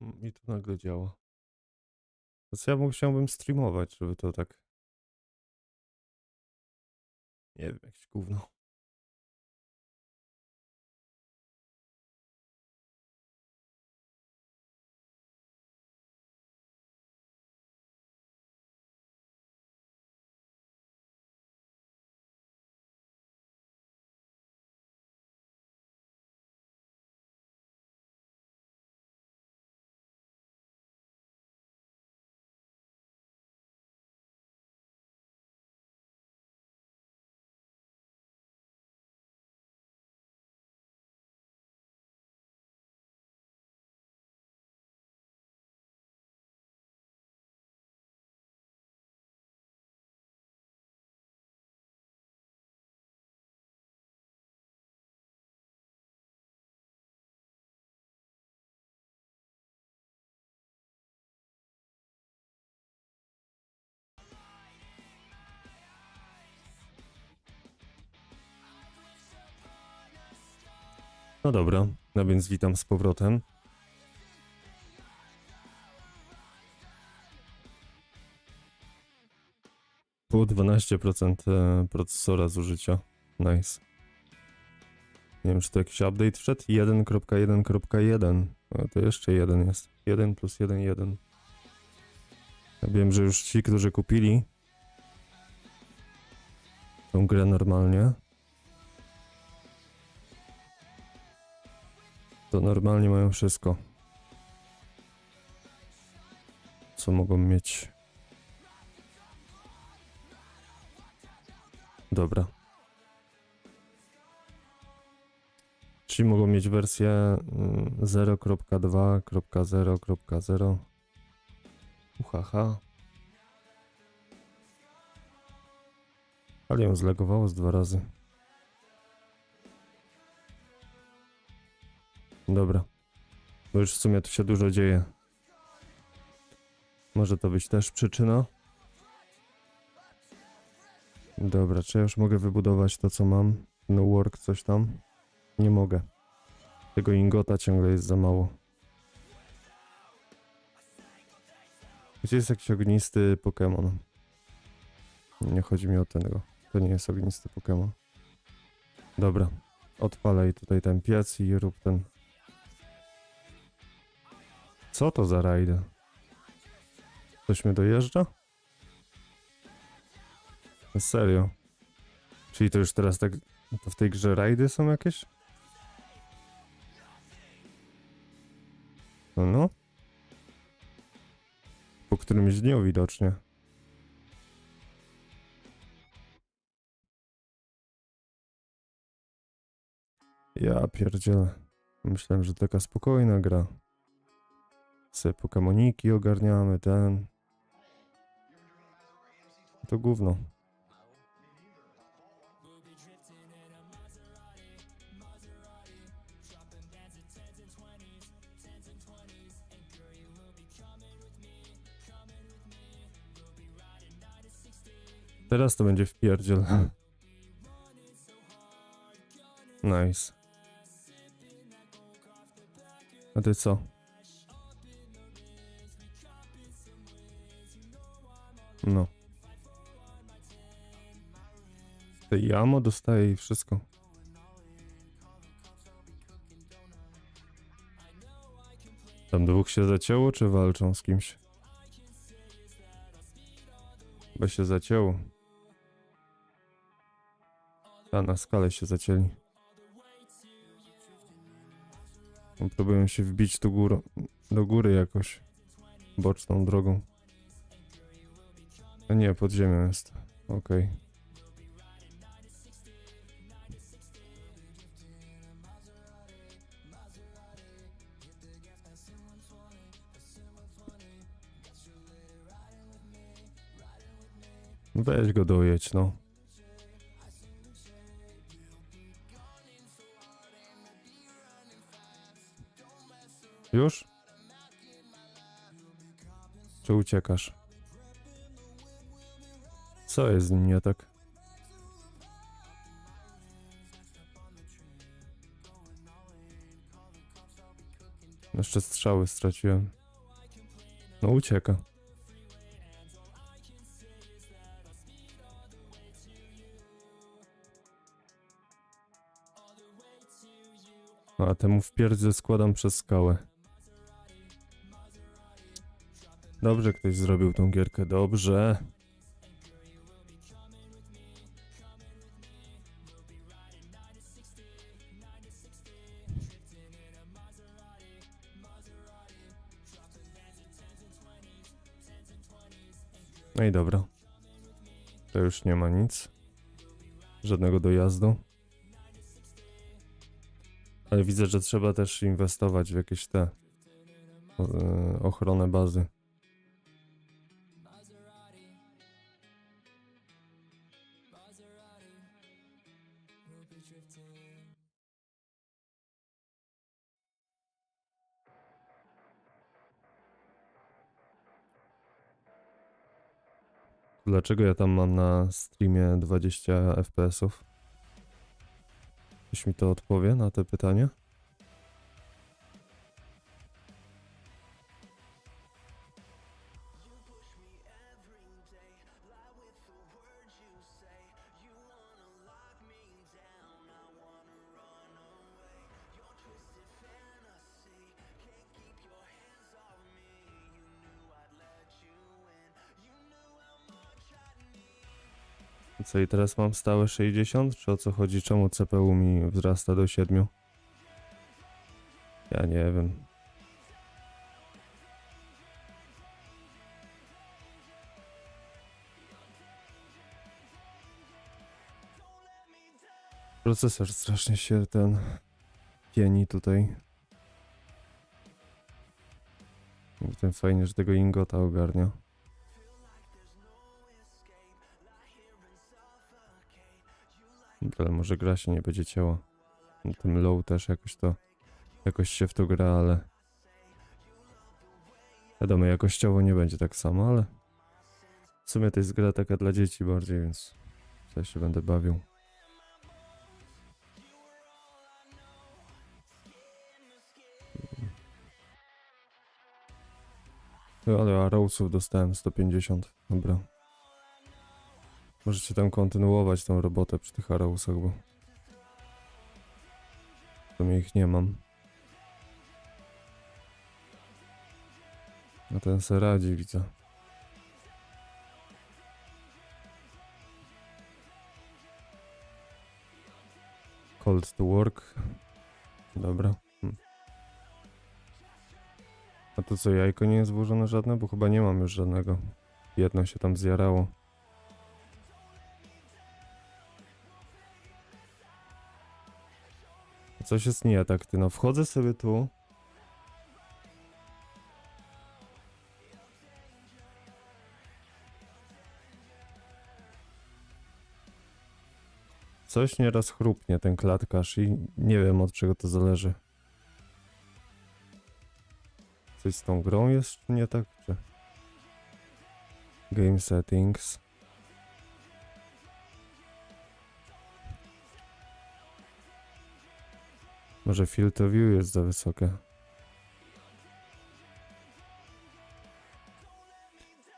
Mm, I to nagle działa. Więc ja mógł, chciałbym streamować, żeby to tak... Nie wiem, jakieś gówno. No dobra, no więc witam z powrotem. Było 12% e, procesora zużycia. Nice. Nie wiem, czy to jakiś update wszedł? 1.1.1. A to jeszcze jeden jest. 1 plus 1, 1. Ja wiem, że już ci, którzy kupili tą grę normalnie, to normalnie mają wszystko. Co mogą mieć. Dobra. Czyli mogą mieć wersję mm, 0.2.0.0. Uhaha. Ale ją zlegowało z dwa razy. Dobra. Bo już w sumie tu się dużo dzieje. Może to być też przyczyna? Dobra, czy ja już mogę wybudować to, co mam? No work, coś tam? Nie mogę. Tego ingota ciągle jest za mało. Gdzie jest jakiś ognisty Pokémon? Nie chodzi mi o tego. To nie jest ognisty Pokémon. Dobra. Odpalaj tutaj ten piec i rób ten co to za rajdy? Coś mnie dojeżdża? No Serio? Czyli to już teraz tak... To w tej grze rajdy są jakieś? No no. Po którymś dniu widocznie. Ja pierdzielę. Myślałem, że taka spokojna gra. Se pokemoniki ogarniamy, ten. To gówno. Teraz to będzie wpierdziel. Nice. A ty co? No. Te jamo dostaje i wszystko. Tam dwóch się zacięło, czy walczą z kimś? Chyba się zacięło. A na skalę się zacięli. No, Próbują się wbić tu górą, do góry jakoś. Boczną drogą. A nie, pod ziemią jest. Okej. Weź go dojedź, no. Już? Czy uciekasz? Co jest z nim nie tak? Jeszcze strzały straciłem. No ucieka. A temu w pierdzie składam przez skałę. Dobrze ktoś zrobił tą gierkę, dobrze. No i dobra. To już nie ma nic. Żadnego dojazdu. Ale widzę, że trzeba też inwestować w jakieś te e, ochronę bazy. Dlaczego ja tam mam na streamie 20 FPS-ów? Ktoś mi to odpowie na te pytanie? Co i teraz mam stałe 60? Czy o co chodzi? Czemu CPU mi wzrasta do 7? Ja nie wiem. Procesor strasznie się ten pieni tutaj. Ten fajnie, że tego ingota ogarnia. Ale może gra się nie będzie cięła. Tym low też jakoś to... Jakoś się w to gra, ale... Wiadomo, jakościowo nie będzie tak samo, ale... W sumie to jest gra taka dla dzieci bardziej, więc... Ja się będę bawił. No, Ale Arrowsów dostałem 150. Dobra. Możecie tam kontynuować tą robotę przy tych Arrowsach, bo... Sumie ich nie mam. A ten se radzi, widzę. Cold to work. Dobra. Hmm. A to co, jajko nie jest włożone żadne? Bo chyba nie mam już żadnego. Jedno się tam zjarało. Coś jest nie tak, ty no wchodzę sobie tu. Coś nieraz chrupnie ten klatkarz i nie wiem od czego to zależy. Coś z tą grą jest nie tak, czy... Game settings. Może field view jest za wysokie.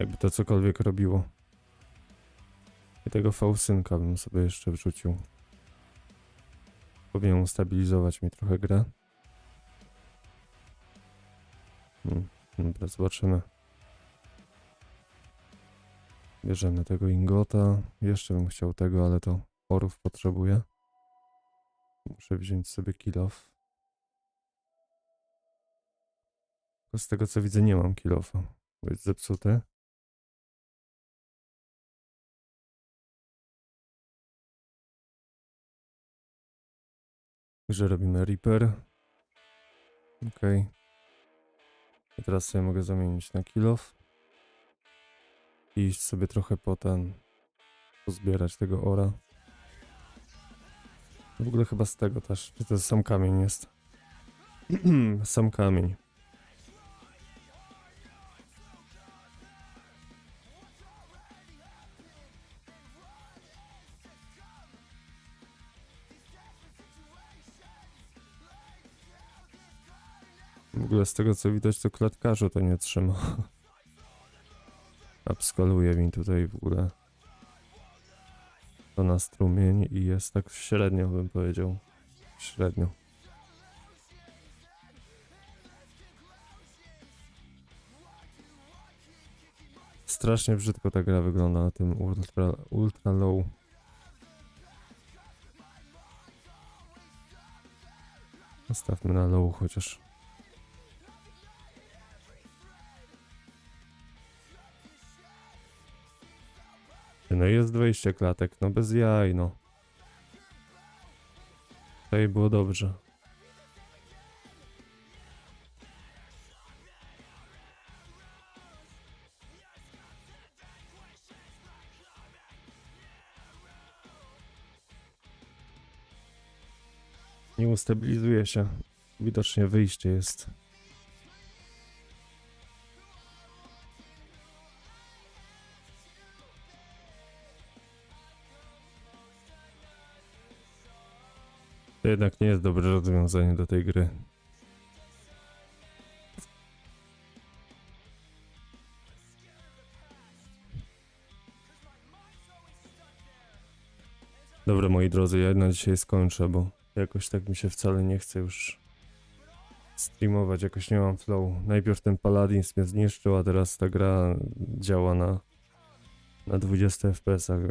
Jakby to cokolwiek robiło. I tego fałsynka bym sobie jeszcze wrzucił. Powinien ustabilizować mi trochę grę. Hmm, dobra, zobaczymy. Bierzemy tego ingota. Jeszcze bym chciał tego, ale to orów potrzebuję. Muszę wziąć sobie kill off. Tylko z tego co widzę nie mam kill offa, bo jest zepsuty. Także robimy Reaper. Ok. I teraz sobie mogę zamienić na kill off. I iść sobie trochę po ten... Pozbierać tego ora. W ogóle chyba z tego też. Czy to sam kamień jest? sam kamień. W ogóle z tego co widać, to klatkarzu to nie trzyma. Upskaluje mi tutaj w ogóle. To na strumień i jest tak średnio, bym powiedział. Średnio. Strasznie brzydko ta gra wygląda na tym ultra, ultra low. Zostawmy na low chociaż. No jest 20 klatek, no bez jaj, no. Tutaj było dobrze. Nie ustabilizuje się. Widocznie wyjście jest. Jednak nie jest dobre rozwiązanie do tej gry. Dobra, moi drodzy, ja na dzisiaj skończę, bo jakoś tak mi się wcale nie chce już streamować, jakoś nie mam flow. Najpierw ten Paladins mnie zniszczył, a teraz ta gra działa na, na 20 FPS-ach, więc